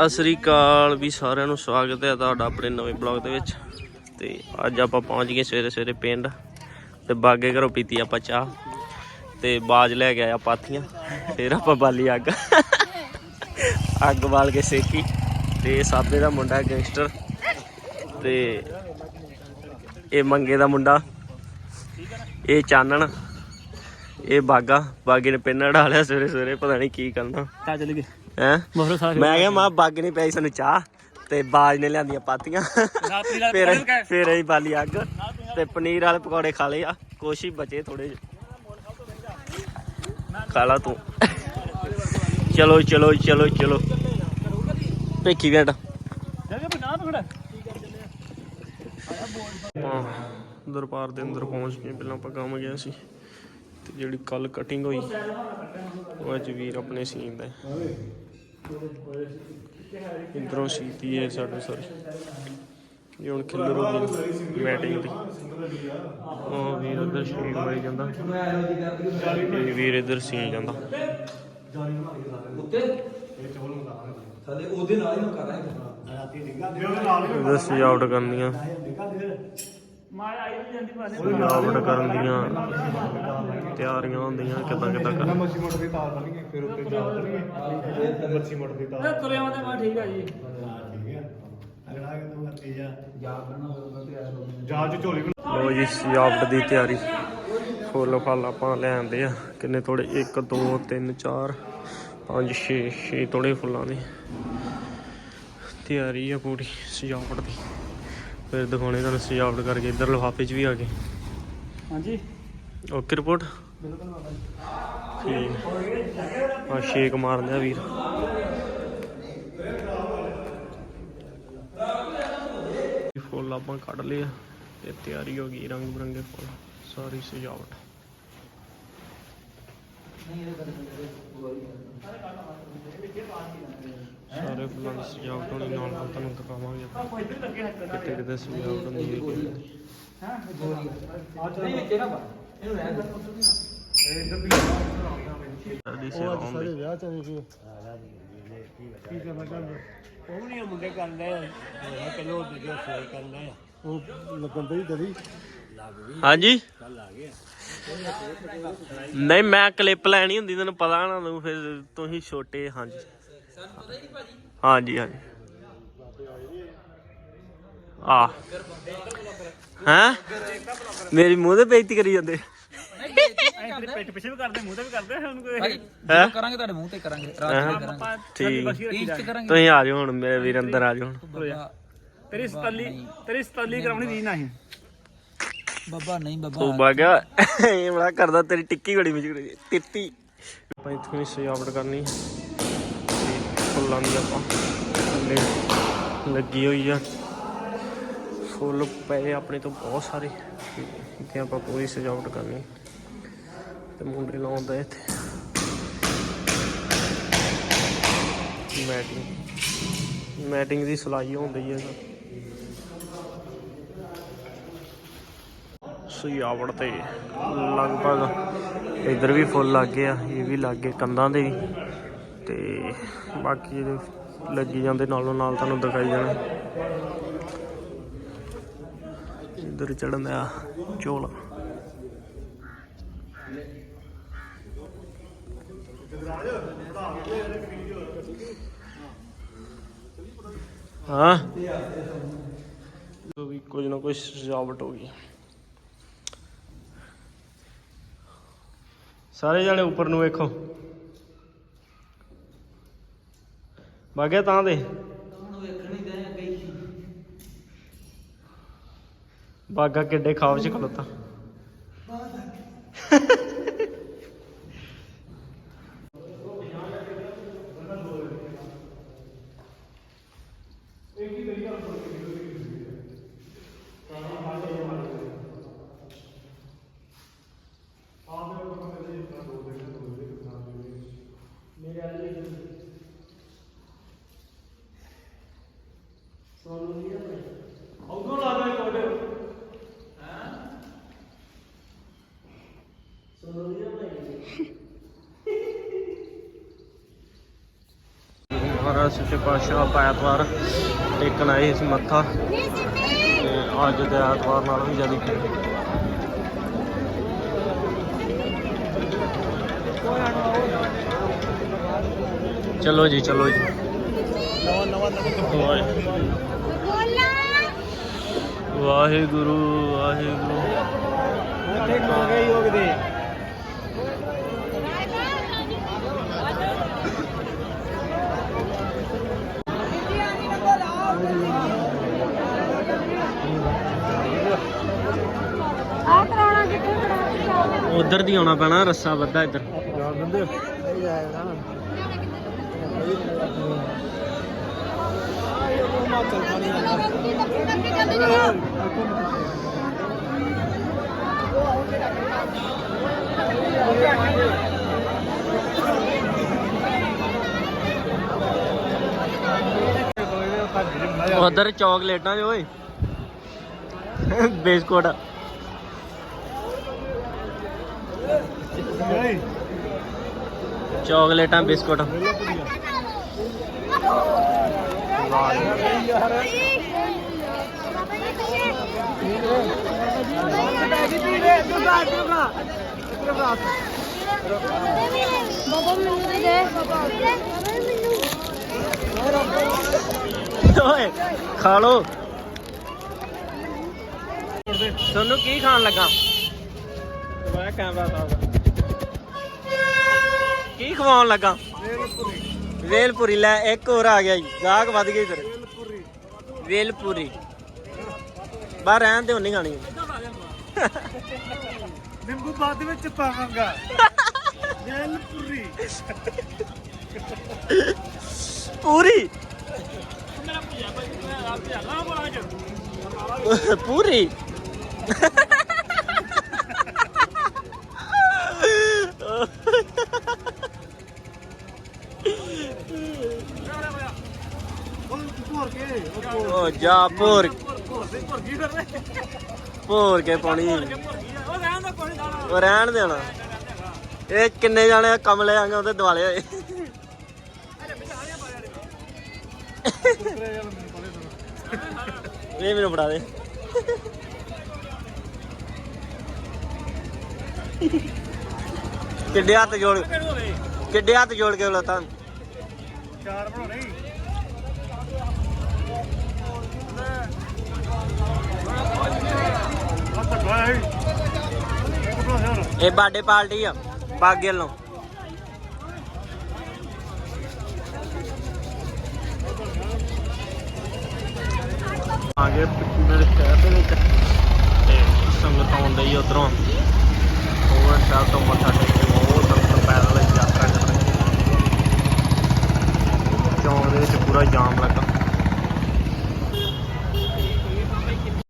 ਸਤਿ ਸ੍ਰੀ ਅਕਾਲ ਵੀ ਸਾਰਿਆਂ ਨੂੰ ਸਵਾਗਤ ਹੈ ਤੁਹਾਡਾ ਆਪਣੇ ਨਵੇਂ ਬਲੌਗ ਦੇ ਵਿੱਚ। ਤੇ ਅੱਜ ਆਪਾਂ ਪਹੁੰਚ ਗਏ ਸਵੇਰੇ ਸਵੇਰੇ ਪਿੰਡ ਤੇ ਬਾਗੇ ਘਰੋਂ ਪੀਤੀ ਆਪਾਂ ਚਾਹ ਤੇ ਬਾਜ ਲੈ ਕੇ ਆਇਆ ਪਾਥੀਆਂ ਫਿਰ ਆਪਾਂ ਬਾਲੀ ਅੱਗ। ਅੱਗ ਬਾਲ ਕੇ ਸੇਕੀ ਤੇ ਸਾਬੇ ਦਾ ਮੁੰਡਾ ਗੈਂਗਸਟਰ ਤੇ ਇਹ ਮੰਗੇ ਦਾ ਮੁੰਡਾ, ਇਹ ਚਾਨਣ, ਇਹ ਬਾਗਾ। ਬਾਗੇ ਨੇ ਪਿੰਨ ਢਾਲਿਆ ਸਵੇਰੇ ਸਵੇਰੇ, ਪਤਾ ਨਹੀਂ ਕੀ ਕਰਨਾ। ਤਾਂ ਚੱਲ ਗਏ। ਹੈ? ਮੋਹਰ ਸਾਹ ਮੈਂ ਕਿਹਾ ਮਾਂ ਬੱਗ ਨਹੀਂ ਪਈ ਸਾਨੂੰ ਚਾਹ ਤੇ ਬਾਜ ਨੇ ਲਿਆਂਦੀਆਂ ਪਾਤੀਆਂ। ਫਿਰ। ਫਿਰ ਅਸੀਂ ਬਾਲੀ ਅੱਗ ਤੇ ਪਨੀਰ ਵਾਲੇ ਪਕੌੜੇ ਖਾ ਲਏ ਆ। ਕੁਛ ਹੀ ਬਚੇ ਥੋੜੇ ਜਿਹੇ। ਖਾ ਲਾ ਤੂੰ। ਚਲੋ ਚਲੋ ਚਲੋ ਚਲੋ। ਭੇਖੀ ਪਕੜ ਦਰਬਾਰ ਦੇ ਅੰਦਰ ਪਹੁੰਚ ਕੇ ਪਹਿਲਾਂ ਆਪਾਂ ਕੰਮ ਗਿਆ ਸੀ। ਤੇ ਜਿਹੜੀ ਕੱਲ ਕਟਿੰਗ ਹੋਈ ਉਹ ਅੱਜ ਵੀਰ ਆਪਣੇ ਸੀਨ ਦਾ ਇੰਦਰੋਂ ਸੀਤੀ ਹੈ ਸਾਡੇ ਸਰ। ਇਹ ਹੁਣ ਖਿੱਲਰ ਹੋ ਗਈ ਮੈਟਿੰਗ ਦੀ। ਉਹ ਵੀਰ ਉਧਰ ਸ਼ੀਟ ਮਾਰੀ ਜਾਂਦਾ। ਇਹ ਵੀਰ ਇਧਰ ਸੀ ਜਾਂਦਾ। ਥੱਲੇ ਉਹਦੇ ਨਾਲ ਹੀ ਕਰਾਂਗਾ ਇਧਰ ਸਜਾਵਟ ਕਰਨੀਆਂ ਮਾਰ ਆਈ ਵੀ ਜਾਂਦੀ ਪਾਸੇ ਸਜਾਵਟ ਕਰਨ ਦੀਆਂ ਤਿਆਰੀਆਂ ਹੁੰਦੀਆਂ ਕਿਦਾਂ ਕਿਦਾਂ ਕਰ ਮੱਛੀ ਮੋਟਰ ਦੀ ਤਾਰ ਬੰਨ੍ਹਣੀ ਫਿਰ ਉੱਤੇ ਜਾ ਉਤਰੀਏ ਮੱਛੀ ਮੋਟਰ ਦੀ ਤਾਰ ਇਹ ਤੁਰਿਆ ਆਉਂਦੇ ਮਾ ਠੀਕ ਆ ਜੀ ਤੂੰ ਕਰਨਾ ਤੇ ਲੋ ਜੀ ਸਜਾਵਟ ਦੀ ਤਿਆਰੀ ਫੁੱਲ ਫਲ ਆਪਾਂ ਲੈ ਆਂਦੇ ਆ ਕਿੰਨੇ ਥੋੜੇ 1 2 3 4 5 6 6 ਥੋੜੇ ਫੁੱਲਾਂ ਦੀ ਤਿਆਰੀ ਆ ਪੂਰੀ ਸਜਾਵਟ ਦੀ ਫਿਰ ਦਿਖਾਉਣੇ ਤੁਹਾਨੂੰ ਸਜਾਵਟ ਕਰਕੇ ਇੱਧਰ ਲਿਫਾਫੇ 'ਚ ਵੀ ਆ ਗਏ ਹਾਂਜੀ। Okay report? ਠੀਕ। ਆ ਸ਼ੇਕ ਮਾਰਦੇ ਆ ਵੀਰ। ਫੁੱਲ ਆਪਾਂ ਕੱਢ ਲਏ ਆ ਤੇ ਤਿਆਰੀ ਹੋ ਗਈ ਰੰਗ ਬਰੰਗੇ ਫੁੱਲ ਸਾਰੀ ਸਜਾਵਟ। ਸਾਰੇ ਫੁੱਲਾਂ ਦੀ ਸਜਾਵਟ ਹੋਣੀ ਨਾਲ ਨਾਲ ਤੁਹਾਨੂੰ ਦਿਖਾਵਾਂਗੇ ਆਪਾਂ। ਇੱਧਰ ਲੱਗੇ ਹੱਥ ਕਿੱਥੇ ਕਿੱਥੇ ਸਜਾਵਟ ਹੁੰਦੀ ਹੈ ਦੀ। ਨਹੀਂ ਵਿੱਚ ਨਾ ਪਾ ਇਹਨੂੰ ਰਹਿਣ ਦੇ। ਵਿਆਹ ਚਲੇ ਗਏ ਉਹ ਨਹੀਂ ਮੁੰਡੇ ਕਰਦੇ ਆ ਕਿਲੋ ਦੂਜੇ ਸੋਈ ਕਰਦੇ ਆ ਉਹ ਲੱਗਣ ਤੇ ਹੀ ਹਾਂਜੀ। ਨਹੀਂ, ਮੈਂ ਕਲਿੱਪ ਲੈਣੀ ਹੁੰਦੀ, ਤੈਨੂੰ ਪਤਾ ਨਾ ਤੂੰ ਫਿਰ ਤੁਸੀਂ ਛੋਟੇ, ਹਾਂਜੀ। ਹਾਂਜੀ ਹਾਂਜੀ। ਆ ਹਾਂ? ਮੇਰੀ ਮੂੰਹ ਤੇ ਬੇਇੱਜ਼ਤੀ ਕਰੀ ਜਾਂਦੇ। ਐਂ ਤੇਰੇ ਪਿੱਠ ਪਿੱਛੇ ਵੀ ਕਰਦੇ ਮੂੰਹ ਤੇ ਵੀ ਕਰਦੇ ਹੁਣ ਕੋਈ ਭਾਈ ਕਰਾਂਗੇ ਤੁਹਾਡੇ ਮੂੰਹ ਤੇ ਕਰਾਂਗੇ ਰਾਤ ਨੂੰ ਕਰਾਂਗੇ ਠੀਕ। ਬਸੀ ਚ ਕਰਾਂਗੇ ਤੁਸੀਂ ਆ ਜਾਓ ਹੁਣ, ਮੇਰੇ ਵੀਰ ਅੰਦਰ ਆ ਜਾਓ ਹੁਣ। ਤੇਰੀ ਸਤਲੀ ਤੇਰੀ ਸਤਲੀ ਕਰਾਉਣੀ ਦੀ ਨਹੀਂ ਬਾਬਾ ਨਹੀਂ ਉਹ ਬਾਬਾ ਬਾਗਾ ਇਹ ਬੜਾ ਕਰਦਾ ਤੇਰੀ ਟਿੱਕੀ ਬੜੀ ਮਸ਼ਹੂਰ ਹੈ। ਤਿੱਤੀ ਆਪਾਂ ਇੱਥੋਂ ਹੀ ਸਜਾਵਟ ਕਰਨੀ। ਫੁੱਲਾਂ ਦੀ ਆਪਾਂ ਲੱਗੀ ਹੋਈ ਆ। ਫੁੱਲ ਪਏ ਆਪਣੇ ਤੋਂ ਬਹੁਤ ਸਾਰੇ। ਇੱਥੇ ਆਪਾਂ ਪੂਰੀ ਸਜਾਵਟ ਕਰਨੀ। ਤੇ ਮੁੰਡੇ ਲਾਉਂਦਾ ਇੱਥੇ। ਮੈਟਿੰਗ ਮੈਟਿੰਗ ਦੀ ਸਲਾਈ ਹੁੰਦੀ ਹੈ ਇਹਦਾ ਸਜਾਵਟ ਤੇ ਲਗਭਗ ਇਧਰ ਵੀ ਫੁੱਲ ਲੱਗ ਗਏ ਆ, ਇਹ ਵੀ ਲੱਗ ਗਏ ਕੰਧਾਂ ਦੇ ਵੀ। ਤੇ ਬਾਕੀ ਜਿਹੜੇ ਲੱਗੀ ਜਾਂਦੇ ਨਾਲੋਂ ਨਾਲ ਤੁਹਾਨੂੰ ਦਿਖਾਈ ਜਾਣਾ। ਇਧਰ ਚੜਨ ਦਾ ਝੋਲਾ। ਹਾਂ। ਵੀ ਕੁਝ ਨਾ ਕੁਝ ਸਜਾਵਟ ਹੋ ਗਈ। ਸਾਰੇ ਜਣੇ ਉੱਪਰ ਨੂੰ ਵੇਖੋ। ਬਾਗਿਆ ਤਾਂ ਦੇ। ਬਾਗਾ ਕਿੱਡੇ ਖਾਬ ਚ ਖਲੋਤਾ। ਮਹਾਰਾਜ ਸੱਚੇ ਪਾਤਸ਼ਾਹ ਆਪਾਂ ਐਤਵਾਰ ਟੇਕਣ ਆਏ ਸੀ ਮੱਥਾ। ਤੇ ਅੱਜ ਦੇ ਐਤਵਾਰ ਨਾਲ ਵੀ ਜ਼ਿਆਦਾ ਚਲੋ ਜੀ ਚਲੋ ਜੀ। ਨਵਾਂ ਨਵਾਂ ਵਾਹਿਗੁਰੂ। ਵਾਹਿਗੁਰੂ ਵਾਹਿਗੁਰੂ ਉੱਥੇ ਗਏ ਯੋਗ ਦੇ ਆ ਕਰਾਉਣਾ ਕਿੱਥੇ ਇੱਧਰ ਦੀ ਆਉਣਾ ਪੈਣਾ ਰੱਸਾ ਵੱਧਾ ਇੱਧਰ। ਜਾਣ ਦਿੰਦੇ ਉਧਰ ਚਾਕਲੇਟਾਂ ਜੋ ਓਏ। ਬਿਸਕੁਟ। ਚਾਕਲੇਟਾਂ, ਬਿਸਕੁਟ। ਬਾਬਾ ਮੈਨੂੰ ਵੀ ਦੇ ਬਾਬਾ ਮੈਨੂੰ ਓਏ, ਖਾ ਲੋ ਤੁਹਾਨੂੰ ਕੀ ਖਾਣ ਲੱਗਾ? ਮੈਂ ਕੈਮਰਾ ਸਾਹਬ ਕੀ ਖਵਾਉਣ ਲੱਗਾ। ਵੇਲਪੁਰੀ। ਲੈ ਇੱਕ ਹੋਰ ਆ ਗਿਆ ਜੀ। ਗਾਹਕ ਵੱਧ ਗਈ ਫਿਰ ਵੇਲਪੁਰੀ। ਬਾਹਰ ਰਹਿਣ ਤੇ ਨਹੀਂ ਖਾਣੀ। ਨਿੰਬੂ ਬਾਅਦ ਵਿੱਚ ਪਾਵਾਂਗਾ। ਜੈਲ ਪੂਰੀ? ਪੂਰੀ ਪੂਰੀ ਭੋਰ ਕੇ ਉਹ ਜਾ ਭੋਰ। ਕੇ ਪਾਣੀ ਉਹ ਰਹਿਣ ਦੇਣਾ। ਇਹ ਕਿੰਨੇ ਜਾਣੇ ਕਮਲੇ ਆਂਗੇ ਉਹਦੇ ਦਿਵਾਲੇ ਹੋਏ। ਇਹ ਮੈਨੂੰ ਫੜਾ ਦੇ। ਕਿੱਡੇ ਹੱਥ ਜੋੜ ਕਿੱਡੇ ਹੱਥ ਜੋੜ ਕੇ ਬੁਲਾਤਾ। ਚਾਰ ਬਣਾਉਣੇ ਆ ਧੱਗਾ ਹੈ ਇੱਕ ਬਣਾ ਹੋਰ ਇਹ ਬਰਥਡੇ ਪਾਰਟੀ ਆ, ਬਾਗੇ ਵੱਲੋਂ। ਆ ਗਏ ਮੇਰੇ ਸ਼ਹਿਰ ਦੇ ਵਿੱਚ। ਤੇ ਸੰਗਤ ਆਉਂਦੇ ਹੀ ਉਧਰੋਂ। ਹੋਰ ਸਾਹਿਬ ਤੋਂ ਮੱਥਾ ਟੇਕ ਕੇ ਬਹੁਤ ਸੰਗਤ ਪੈਦਲ ਯਾਤਰਾ ਕਰ ਰਹੀ ਹੈ ਚੌਂਕ ਦੇ ਵਿੱਚ ਪੂਰਾ ਜਾਮ ਲੱਗਾ।